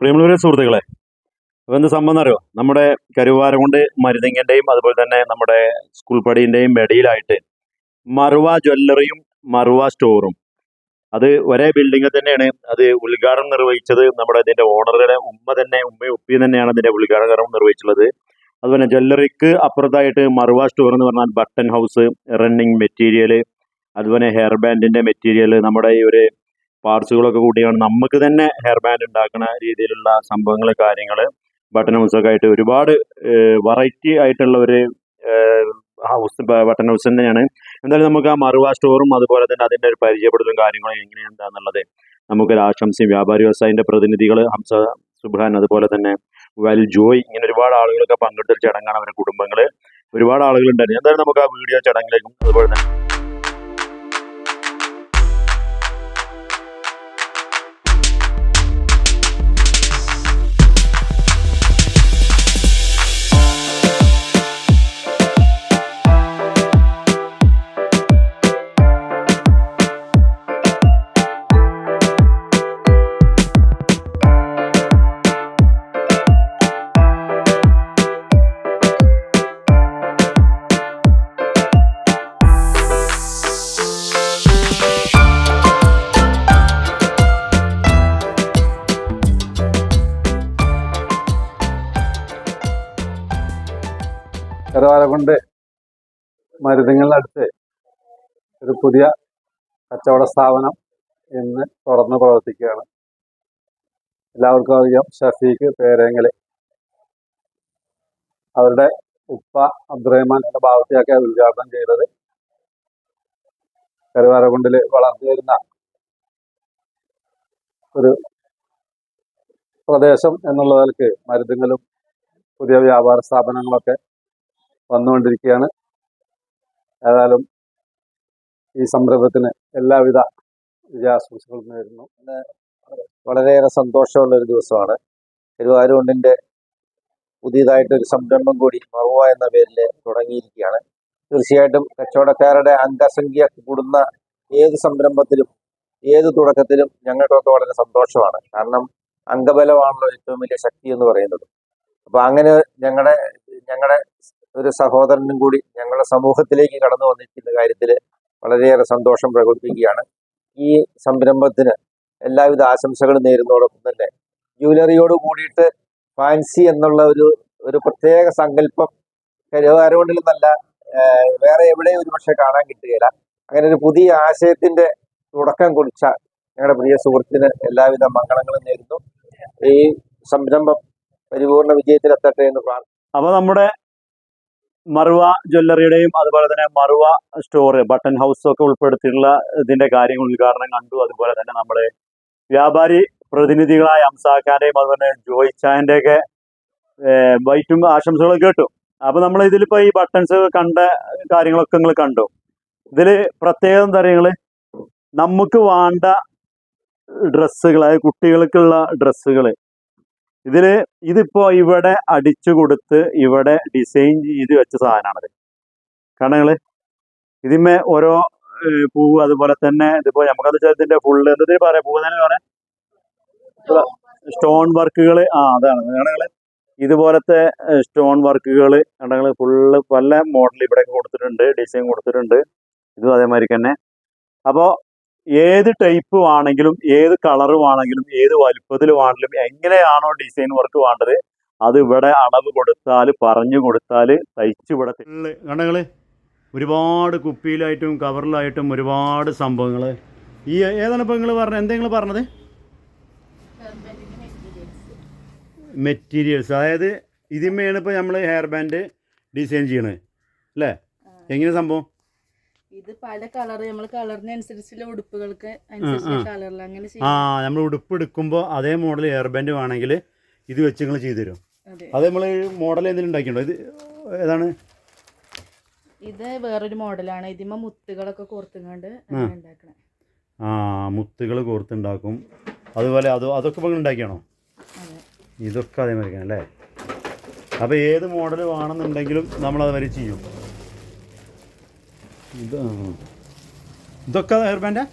പ്രിയമുള്ളവരെ സുഹൃത്തുക്കളെ അപ്പോൾ എന്ത് സംഭവം അറിയോ നമ്മുടെ കരുവാരകുണ്ട് മരുതിങ്ങന്റെയും അതുപോലെ തന്നെ നമ്മുടെ സ്കൂൾ പടീന്റെയും ഇടയിലായിട്ട് മറുവ ജ്വല്ലറിയും മറുവ സ്റ്റോറും അത് ഒരേ ബിൽഡിങ്ങിൽ തന്നെയാണ്. അത് ഉദ്ഘാടനം നിർവഹിച്ചത് നമ്മുടെ ഇതിന്റെ ഓണറുടെ ഉമ്മ തന്നെ ഉമ്മയും ഉപ്പി തന്നെയാണ് ഇതിന്റെ ഉദ്ഘാടനം നിർവഹിച്ചുള്ളത് അതുപോലെ ജ്വല്ലറിക്ക് അപ്പുറത്തായിട്ട് മറുവ സ്റ്റോർ എന്ന് പറഞ്ഞാൽ ബട്ടൺ ഹൗസ് റണ്ണിങ് മെറ്റീരിയൽ അതുപോലെ ഹെയർ ബാൻഡിന്റെ മെറ്റീരിയൽ നമ്മുടെ ഈ ഒരു പാർട്സുകളൊക്കെ കൂടിയാണ്. നമുക്ക് തന്നെ ഹെയർ ബാൻഡ് ഉണ്ടാക്കുന്ന രീതിയിലുള്ള സംഭവങ്ങൾ കാര്യങ്ങൾ ബട്ടൺ ഹൗസൊക്കെ ആയിട്ട് ഒരുപാട് വെറൈറ്റി ആയിട്ടുള്ള ഒരു ഹൗസ് ബട്ടൺ ഹൗസ് തന്നെയാണ്. എന്തായാലും നമുക്ക് ആ മറുവാ സ്റ്റോറും അതുപോലെ തന്നെ അതിന്റെ ഒരു പരിചയപ്പെടുത്തലും കാര്യങ്ങളും എങ്ങനെയാണ് നമുക്ക് ആശംസയും വ്യാപാരി വ്യവസായത്തിന്റെ പ്രതിനിധികൾ ഹംസ സുബാൻ അതുപോലെ തന്നെ വൽ ജോയ് ഇങ്ങനെ ഒരുപാട് ആളുകളൊക്കെ പങ്കെടുത്ത ചടങ്ങാണ് അവരുടെ കുടുംബങ്ങൾ ഒരുപാട് ആളുകളുണ്ടായിരുന്നു. എന്തായാലും നമുക്ക് ആ വീഡിയോ ചടങ്ങിലേക്കും അതുപോലെ തന്നെ കരുവാരക്കുണ്ട് മരുന്നുകളിനടുത്ത് ഒരു പുതിയ കച്ചവട സ്ഥാപനം ഇന്ന് തുറന്ന് പ്രവർത്തിക്കുകയാണ്. എല്ലാവർക്കും അറിയാം ഷഫീഖ് പേരേങ്ങൽ അവരുടെ ഉപ്പ അബ്ദുറഹ്മാൻ എന്ന ഭാഗത്തേക്ക് ഉദ്ഘാടനം ചെയ്തത്. കരുവാരക്കുണ്ടിൽ വളർന്നു വരുന്ന ഒരു പ്രദേശം എന്നുള്ള നിലയ്ക്ക് പുതിയ വ്യാപാര സ്ഥാപനങ്ങളൊക്കെ വന്നുകൊണ്ടിരിക്കുകയാണ്. ഏതായാലും ഈ സംരംഭത്തിന് എല്ലാവിധ വിജയാശംസകളും നേരുന്നു. വളരെയേറെ സന്തോഷമുള്ള ഒരു ദിവസമാണ്. തിരുവാരൂണ്ടിന്റെ പുതിയതായിട്ടൊരു സംരംഭം കൂടി മറുവ എന്ന പേരിൽ തുടങ്ങിയിരിക്കുകയാണ്. തീർച്ചയായിട്ടും കച്ചവടക്കാരുടെ അംഗസംഖ്യ കൂടുന്ന ഏത് സംരംഭത്തിലും ഏത് തുടക്കത്തിലും ഞങ്ങൾക്കൊക്കെ വളരെ സന്തോഷമാണ്. കാരണം അംഗബലമാണല്ലോ ഏറ്റവും വലിയ ശക്തി എന്ന് പറയുന്നത്. അപ്പൊ അങ്ങനെ ഞങ്ങളുടെ ഞങ്ങളുടെ ഒരു സഹോദരനും കൂടി ഞങ്ങളുടെ സമൂഹത്തിലേക്ക് കടന്നു വന്നിരിക്കുന്ന കാര്യത്തിൽ വളരെയേറെ സന്തോഷം പ്രകടിപ്പിക്കുകയാണ്. ഈ സംരംഭത്തിന് എല്ലാവിധ ആശംസകളും നേരുന്നതോടൊപ്പം തന്നെ ജുവലറിയോട് കൂടിയിട്ട് ഫാൻസി എന്നുള്ള ഒരു ഒരു പ്രത്യേക സങ്കല്പം കരുവാരകൊണ്ടിൽ നല്ല വേറെ എവിടെയും ഒരു പക്ഷെ കാണാൻ കിട്ടുകയില്ല. അങ്ങനെ ഒരു പുതിയ ആശയത്തിന്റെ തുടക്കം കുറിച്ച ഞങ്ങളുടെ പ്രിയ സുഹൃത്തിന് എല്ലാവിധ മംഗളങ്ങളും നേരുന്നു. ഈ സംരംഭം പരിപൂർണ വിജയത്തിലെത്തട്ടെ എന്ന് പ്രാർത്ഥിക്കുന്നു. അപ്പൊ നമ്മുടെ മറുവ ജ്വല്ലറിയുടെയും അതുപോലെ തന്നെ മറുവ സ്റ്റോർ ബട്ടൺ ഹൗസ് ഒക്കെ ഉൾപ്പെടുത്തിയിട്ടുള്ള ഇതിന്റെ കാര്യങ്ങൾ ഉദ്ഘാടനം കണ്ടു. അതുപോലെ തന്നെ നമ്മുടെ വ്യാപാരി പ്രതിനിധികളായ അംസാഖാന്റെയും അതുപോലെ തന്നെ ജോയ് ചായന്റെ ഒക്കെ വൈറ്റും ആശംസകളും കേട്ടു. അപ്പൊ നമ്മൾ ഇതിലിപ്പോ ഈ ബട്ടൺസ് കണ്ട കാര്യങ്ങളൊക്കെ നിങ്ങൾ കണ്ടു. ഇതിൽ പ്രത്യേകത എന്താ പറയുക നമുക്ക് വേണ്ട ഡ്രസ്സുകൾ അതായത് കുട്ടികൾക്കുള്ള ഡ്രസ്സുകൾ ഇതിൽ ഇതിപ്പോ ഇവിടെ അടിച്ചു കൊടുത്ത് ഇവിടെ ഡിസൈൻ ചെയ്ത് വെച്ച സാധനമാണത് കാരണം നിങ്ങൾ ഇതിന്മേ ഓരോ പൂവ് അതുപോലെ തന്നെ ഇതിപ്പോ നമുക്കത് ഇതിന്റെ ഫുള്ള് എന്ത് പറയാ? പൂവ് തന്നെ പറയാം? സ്റ്റോൺ വർക്കുകൾ ആ അതാണ്. കാരണങ്ങൾ ഇതുപോലത്തെ സ്റ്റോൺ വർക്കുകൾ കണ്ടെങ്കിൽ ഫുള്ള് പല മോഡൽ ഇവിടെ കൊടുത്തിട്ടുണ്ട് ഡിസൈൻ കൊടുത്തിട്ടുണ്ട്. ഇതും അതേമാതിരി തന്നെ അപ്പോൾ ഏത് ടൈപ്പ് ആണെങ്കിലും ഏത് കളർ ആണെങ്കിലും ഏത് വലുപ്പത്തിലും ആണെങ്കിലും എങ്ങനെയാണോ ഡിസൈൻ വർക്ക് വേണ്ടത് അത് ഇവിടെ അളവ് കൊടുത്താൽ പറഞ്ഞു കൊടുത്താൽ തയ്ച്ചു ഇവിടെ കണ്ടങ്ങൾ? ഒരുപാട് കുപ്പിയിലായിട്ടും കവറിലായിട്ടും ഒരുപാട് സംഭവങ്ങൾ ഈ ഏതാണ് ഇപ്പം നിങ്ങൾ പറഞ്ഞത്? എന്തെങ്കിലും പറഞ്ഞത്? മെറ്റീരിയൽസ് അതായത് ഇതിന്മേണ് ഇപ്പോൾ നമ്മൾ ഹെയർ ബാൻഡ് ഡിസൈൻ ചെയ്യണേ അല്ലേ? എങ്ങനെ സംഭവം? ഇത് പല കളർ നമ്മൾ കളറിനനുസരിച്ചുള്ള ഉടുപ്പുകൾക്ക് അനുസരിച്ചുള്ള കളറിൽ അങ്ങനെ ആ നമ്മൾ ഉടുപ്പ് എടുക്കുമ്പോൾ അതേ മോഡൽ എയർ ബാൻഡ് വേണമെങ്കിൽ ഇത് വെച്ച് നിങ്ങൾ ചെയ്തു തരും അതെ നമ്മൾ മോഡൽ എന്തെങ്കിലും ഉണ്ടാക്കിയിട്ടുണ്ടോ? ഇത് ഏതാണ്? ഇത് വേറൊരു മോഡലാണ് ഇതിമ്മ മുത്തുകളൊക്കെ കോർത്തുകൊണ്ട് ഉണ്ടാക്കണേ. ആ മുത്തുകൾ കോർത്തുണ്ടാക്കും. അതുപോലെ അത് അതൊക്കെ ഇപ്പോൾ ഉണ്ടാക്കിയാണോ? ഇതൊക്കെ അതേമാതിരി അല്ലേ? അപ്പോൾ ഏത് മോഡൽ വേണമെന്നുണ്ടെങ്കിലും നമ്മൾ അത് വരെ ചെയ്യും. ഇതൊക്കെ ഹെർബന്റെ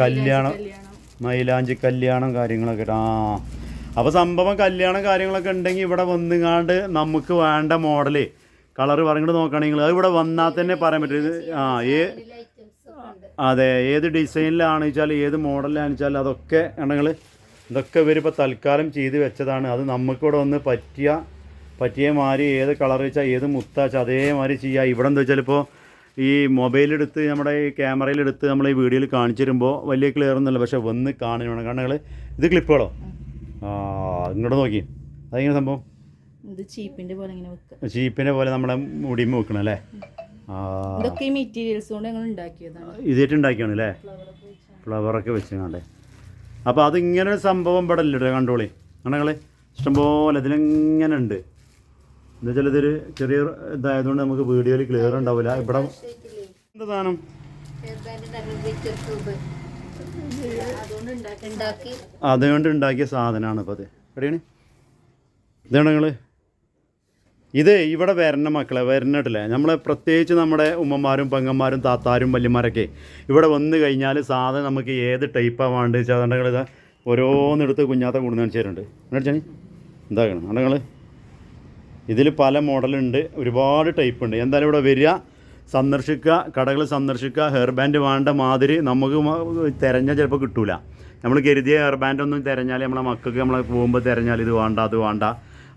കല്യാണ. മൈലാഞ്ചി കല്യാണം കാര്യങ്ങളൊക്കെ ആ. അപ്പോൾ സംഭവം കല്യാണം കാര്യങ്ങളൊക്കെ ഉണ്ടെങ്കിൽ ഇവിടെ വന്നുകാണ്ട് നമുക്ക് വേണ്ട മോഡൽ കളർ പറഞ്ഞിട്ട് നോക്കുകയാണെങ്കിൽ അത് ഇവിടെ വന്നാൽ തന്നെ പറയാൻ പറ്റും. ആ ഏ അതെ ഏത് ഡിസൈനിലാണ് വെച്ചാൽ ഏത് മോഡലിലാണെന്ന് വെച്ചാൽ അതൊക്കെ ഉണ്ടെങ്കിൽ ഇതൊക്കെ ഇവരിപ്പോൾ തൽക്കാലം ചെയ്ത് വെച്ചതാണ്. അത് നമുക്കിവിടെ ഒന്ന് പറ്റിയ പറ്റിയ മാതിരി ഏത് കളർ വെച്ചാൽ ഏത് മുത്ത വെച്ചാൽ അതേമാതിരി ചെയ്യുക ഇവിടെ എന്താ വെച്ചാൽ ഇപ്പോൾ ഈ മൊബൈലെടുത്ത് നമ്മുടെ ഈ ക്യാമറയിലെടുത്ത് നമ്മൾ ഈ വീഡിയോയിൽ കാണിച്ചു തരുമ്പോൾ വലിയ ക്ലിയർ ഒന്നുമില്ല പക്ഷേ വന്ന് കാണുക വേണം കാരണം ഇത് ക്ലിപ്പുകളോ ആ ഇങ്ങോട്ട് നോക്കി. അതെങ്ങനെ സംഭവം? ഇത് ചീപ്പിന്റെ പോലെ ഇങ്ങനെ വെക്കുക ചീപ്പിനെ പോലെ നമ്മളെ മുടിയുമ്പോൾ വെക്കണം അല്ലേ? ഇതൊക്കെ ഈ മെറ്റീരിയൽസ് കൊണ്ട് ഞങ്ങൾ ഉണ്ടാക്കിയതാണ്. ഉണ്ടാക്കിയാണ് അല്ലേ? ഫ്ലവറൊക്കെ വെച്ചാണ്ട് അപ്പോൾ അതിങ്ങനെ ഒരു സംഭവം ഇവിടെ ഇല്ല കണ്ടോളി. കണ്ടങ്ങൾ ഇഷ്ടംപോലെ ഇതിലിങ്ങനെ ഉണ്ട്. എന്താ വെച്ചാൽ ഇതൊരു ചെറിയ ഇതായതുകൊണ്ട് നമുക്ക് വീഡിയോയിൽ ക്ലിയർ ഉണ്ടാവില്ല. ഇവിടെ എന്താ സാധനം? അതുകൊണ്ട് ഉണ്ടാക്കിയ സാധനമാണ് ഇപ്പോൾ അത് എവിടെയാണ് ഇതാണ് നിങ്ങൾ ഇത് ഇവിടെ വരണ മക്കളെ വരണട്ടില്ലേ നമ്മളെ പ്രത്യേകിച്ച് നമ്മുടെ ഉമ്മമാരും പെങ്ങന്മാരും താത്താരും വല്യമാരൊക്കെ ഇവിടെ വന്നു കഴിഞ്ഞാൽ സാധനം നമുക്ക് ഏത് ടൈപ്പാണ് വേണ്ടത് വെച്ചാൽ അതുകൊണ്ട് ഇതാ ഓരോന്നെടുത്ത് കുഞ്ഞാത്ത കൊണ്ടു കാണിച്ചിട്ടുണ്ട് മേടിച്ചാണി എന്താക്കണം അതുകൊണ്ട് നിങ്ങൾ ഇതിൽ പല മോഡലുണ്ട് ഒരുപാട് ടൈപ്പ് ഉണ്ട്. എന്തായാലും ഇവിടെ വരിക സന്ദർശിക്കുക കടകൾ സന്ദർശിക്കുക ഹെയർ ബാൻഡ് വേണ്ട മാതിരി നമുക്ക് തിരഞ്ഞാൽ ചിലപ്പോൾ കിട്ടൂല. നമ്മൾ കരുതിയ ഹെയർ ബാൻഡ് ഒന്നും തിരഞ്ഞാൽ നമ്മളെ മക്കൾക്ക് നമ്മളെ പോകുമ്പോൾ തിരഞ്ഞാൽ ഇത് വേണ്ട അത് വേണ്ട.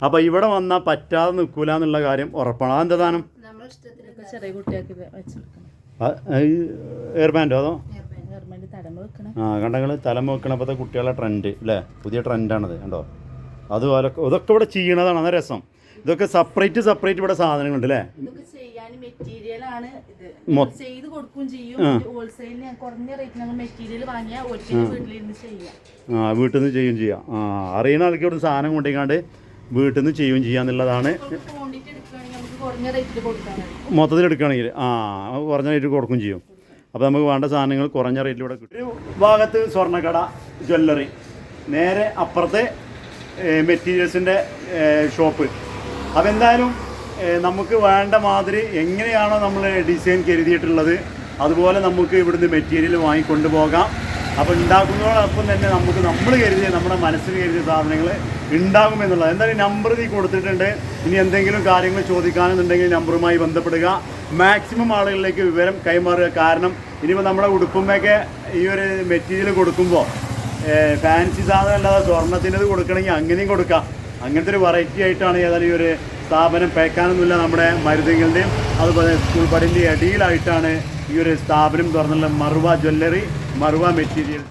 അപ്പോൾ ഇവിടെ വന്നാൽ പറ്റാതെ നിൽക്കൂല എന്നുള്ള കാര്യം ഉറപ്പാണ്. അതെന്താ ദാനം ഹെയർ ബാൻഡോ അതോ? ആ കണ്ടങ്ങൾ തലമ വെക്കണപ്പോഴത്തെ കുട്ടികളുടെ ട്രെൻഡ് അല്ലേ പുതിയ ട്രെൻഡാണത് കണ്ടോ? അതുപോലെ ഇതൊക്കെ ഇവിടെ ചെയ്യണതാണ്. അതാ രസം. ഇതൊക്കെ സെപ്പറേറ്റ് സെപ്പറേറ്റ് ഇവിടെ സാധനങ്ങളുണ്ട് അല്ലേ ചെയ്ത് ചെയ്യും. ആ. കുറഞ്ഞ റേറ്റിന് മെറ്റീരിയൽ വാങ്ങിയാൽ ഒരിക്കലും വീട്ടിലിരുന്ന് ചെയ്യാം. ആ വീട്ടിൽ നിന്ന് ചെയ്യും. ചെയ്യാം ആ അറിയുന്ന ആൾക്ക് ഇവിടെ സാധനം കൊണ്ടിങ്ങാണ്ട് വീട്ടിൽ നിന്ന് ചെയ്യും ചെയ്യാന്നുള്ളതാണ് മൊത്തത്തിൽ എടുക്കുകയാണെങ്കിൽ ആ കുറഞ്ഞ റേറ്റ് കൊടുക്കും ചെയ്യും. അപ്പോൾ നമുക്ക് വേണ്ട സാധനങ്ങൾ കുറഞ്ഞ റേറ്റിലൂടെ കിട്ടും. ഒരു ഭാഗത്ത് സ്വർണക്കട ജ്വല്ലറി നേരെ അപ്പുറത്തെ മെറ്റീരിയൽസിന്റെ ഷോപ്പ്. അപ്പോൾ എന്തായാലും നമുക്ക് വേണ്ട മാതിരി എങ്ങനെയാണോ നമ്മൾ ഡിസൈൻ കരുതിയിട്ടുള്ളത് അതുപോലെ നമുക്ക് ഇവിടുന്ന് മെറ്റീരിയൽ വാങ്ങിക്കൊണ്ടുപോകാം. അപ്പോൾ ഉണ്ടാക്കുന്നതോടൊപ്പം തന്നെ നമുക്ക് നമ്മൾ കരുതിയ നമ്മുടെ മനസ്സിൽ കരുതിയ സാധനങ്ങൾ ഉണ്ടാകും എന്നുള്ളത്. എന്തായാലും നമ്പർ നീ കൊടുത്തിട്ടുണ്ട്. ഇനി എന്തെങ്കിലും കാര്യങ്ങൾ ചോദിക്കാനെന്നുണ്ടെങ്കിൽ നമ്പറുമായി ബന്ധപ്പെടുക. മാക്സിമം ആളുകളിലേക്ക് വിവരം കൈമാറുക. കാരണം ഇനിയിപ്പോൾ നമ്മുടെ ഉടുപ്പുമ്മയൊക്കെ ഈ ഒരു മെറ്റീരിയൽ കൊടുക്കുമ്പോൾ ഫാൻസി സാധനം അല്ലാതെ സ്വർണത്തിന്റെത് കൊടുക്കണമെങ്കിൽ അങ്ങനെയും കൊടുക്കാം. അങ്ങനത്തെ ഒരു വെറൈറ്റി ആയിട്ടാണ് ഏതായാലും ഈ ഒരു സ്ഥാപനം പേക്കാനൊന്നുമില്ല നമ്മുടെ മരുതങ്ങളുടെയും അതുപോലെ സ്കൂൾ പടിന്റെ അടിയിലായിട്ടാണ് ഈ ഒരു സ്ഥാപനം തുറന്നുള്ള മറുവ ജ്വല്ലറി മറുവ മെറ്റീരിയൽ